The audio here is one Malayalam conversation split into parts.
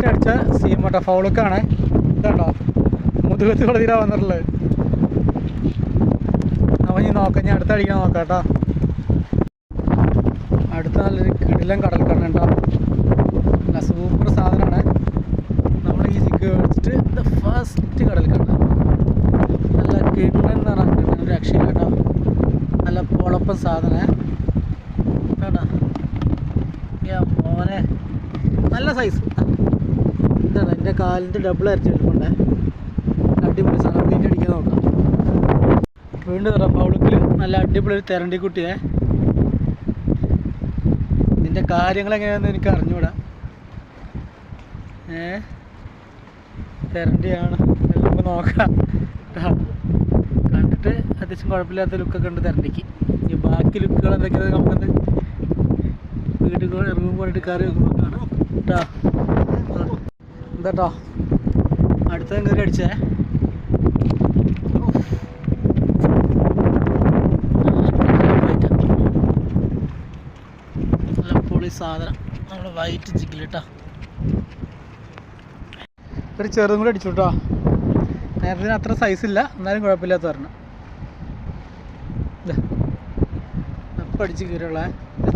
ഫസ്റ്റ് അടിച്ച സീം കേട്ടോ ഫൗളുക്കാണ് ഇതാണ്ടോ? മുതുകത്ത് കളതിരാ വന്നിട്ടുള്ളത്. അവൻ ഇനി നോക്കാം. ഞാൻ അടുത്ത അടിക്കാൻ നോക്കാം കേട്ടോ. അടുത്ത നല്ലൊരു കിടിലം കടൽ കണ്ണ കേട്ടോ നല്ല സൂപ്പർ സാധനമാണ്. നമ്മൾ ഈ ജിഗ് വെച്ചിട്ട് ഫസ്റ്റ് കടൽ കണ്ണ നല്ല കിണ്ണൻ എന്ന് രക്ഷയില്ല കേട്ടോ. നല്ല പൊളപ്പം സാധനം. കേട്ടോ മോനെ നല്ല സൈസ് എന്റെ കാലിന്റെ ഡബിൾ അരച്ച് വരുന്നുണ്ടേ അടിപൊളി സാധനം. വീണ്ടും അടിക്കാൻ നോക്കാം. വീണ്ടും തരാം പൗളുക്കിൽ നല്ല അടിപൊളി ഒരു തെരണ്ടി കുട്ടിയെ. നിന്റെ കാര്യങ്ങൾ എനിക്ക് അറിഞ്ഞൂടാ. ഏ? തെരണ്ടിയാണ്. നമുക്ക് നോക്കാം. കണ്ടിട്ട് അത്യാവശ്യം കുഴപ്പമില്ലാത്ത ലുക്കൊക്കെ ഉണ്ട് തെരണ്ടിക്ക്. ഈ ബാക്കി ലുക്കുകൾ എന്തൊക്കെയാണ് നമുക്കത് വീട്ടിൽ ഇറങ്ങുമ്പോൾ കയറി വെക്കുമ്പോൾ കാണാം. കേട്ടോ എന്താട്ടോ അടുത്ത കയറി അടിച്ചേ. പൊളി സാധനം. നമ്മുടെ വൈറ്റ് കേട്ടോ ഒരു ചെറുതും കൂടി അടിച്ചു കേട്ടോ നേരത്തെ അത്ര സൈസ് ഇല്ല. എന്നാലും കുഴപ്പമില്ലാത്ത പറഞ്ഞു അപ്പം അടിച്ച് കയറിയുള്ള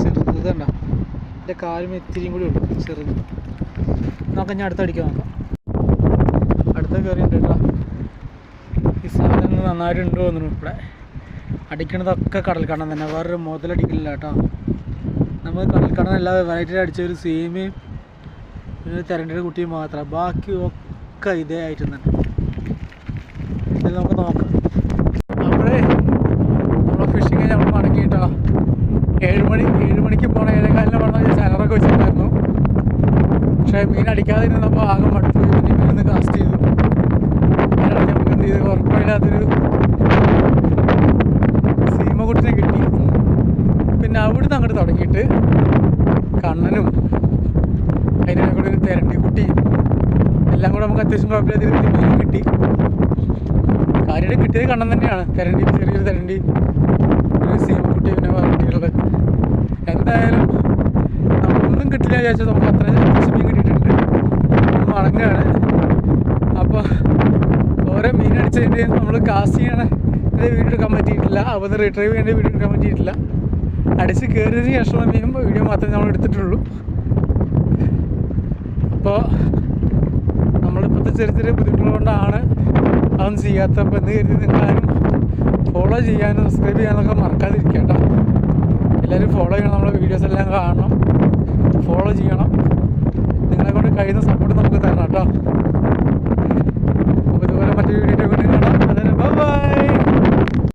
ചെറുത് ഇതുണ്ടോ? എന്റെ കാലും ഇത്തിരിയും കൂടി ഉള്ളു. ചെറുത്. നോക്കാം ഞാൻ അടുത്ത അടിക്കാൻ നോക്കാം. അടുത്ത കയറിയുണ്ട് കേട്ടോ. ഈ സാധനം നന്നായിട്ടുണ്ട് തോന്നുന്നു. ഇവിടെ അടിക്കണതൊക്കെ കടൽക്കണ്ണം തന്നെ. വേറൊരു മുതലടിക്കില്ല കേട്ടോ. നമ്മൾ കടൽക്കണ്ണം എല്ലാ വെറൈറ്റി അടിച്ച ഒരു സീമയും പിന്നെ കുട്ടിയും മാത്രം. ബാക്കി ഒക്കെ ഇതേ ആയിട്ട് തന്നെ ഇത് നമുക്ക് നോക്കാം അപ്പോഴേ നമ്മൾ ഫിഷിങ് നമ്മൾ മടങ്ങി കേട്ടോ ഏഴ് മണി ഏഴ് മണിക്ക് പോണ ഏഴേകാലിന് പറഞ്ഞ ചാനറൊക്കെ വെച്ചിട്ടുണ്ടായിരുന്നു പക്ഷേ മീൻ അടിക്കാതെ ഇരുന്നപ്പോൾ ആകെ മടുത്തു. പിന്നെ മീൻ കാസ്റ്റ് ചെയ്തു. അതിനിടയ്ക്ക് നമുക്ക് എന്ത് ചെയ്തു? ഉറപ്പില്ലാത്തൊരു സീമകുട്ടിനെ കിട്ടി. പിന്നെ അവിടുന്ന് അങ്ങോട്ട് തുടങ്ങിയിട്ട് കണ്ണനും അതിന്റെ കൂടെ ഒരു തെരണ്ടി കുട്ടി എല്ലാം കൂടെ നമുക്ക് അത്യാവശ്യം കുഴപ്പമില്ലാത്ത രീതിയിൽ മീൻ കിട്ടി. കാര്യമായിട്ട് കിട്ടിയത് കണ്ണൻ തന്നെയാണ്. തെരണ്ടി ചെറിയൊരു തെരണ്ടി. ഒരു സീമക്കുട്ടി പിന്നെ പറഞ്ഞിട്ടുള്ളത് എന്തായാലും നമുക്കൊന്നും കിട്ടില്ല വിചാരിച്ചാൽ നമുക്ക് അത്ര അത്യാവശ്യം മീൻ കിട്ടിയിട്ടുണ്ട് നമ്മൾ മടങ്ങുകയാണ് അപ്പോൾ ഓരോ മീൻ അടിച്ചതിന്റെ നമ്മൾ കാസ്റ്റ് ചെയ്യണ വീഡിയോ എടുക്കാൻ പറ്റിയിട്ടില്ല. അപ്പോൾ ഒന്ന് റിട്രൈവ് ചെയ്യേണ്ട വീഡിയോ എടുക്കാൻ പറ്റിയിട്ടില്ല. അടിച്ച് കയറിയതിന് ശേഷമുള്ള മീൻ വീഡിയോ മാത്രമേ നമ്മൾ എടുത്തിട്ടുള്ളൂ. അപ്പോൾ നമ്മളിപ്പോഴത്തെ ചെറിയ ചെറിയ ബുദ്ധിമുട്ടുകൊണ്ടാണ് അതൊന്നും ചെയ്യാത്ത അപ്പോൾ എന്ന് കരുതി നിങ്ങളാരും ഫോളോ ചെയ്യാനും സബ്സ്ക്രൈബ് ചെയ്യാനൊക്കെ മറക്കാതിരിക്കട്ടോ കേട്ടോ. എല്ലാവരും ഫോളോ ചെയ്യണം. നമ്മളെ വീഡിയോസ് എല്ലാം കാണണം. ഫോളോ ചെയ്യണം. നിങ്ങളെ കൊണ്ട് കഴിയുന്ന സപ്പോർട്ട് നമുക്ക് തരണം കേട്ടോ. അപ്പോൾ ഇതുപോലെ മറ്റൊരു വീഡിയോ കൊണ്ട് കാണാം. അതെ ബൈ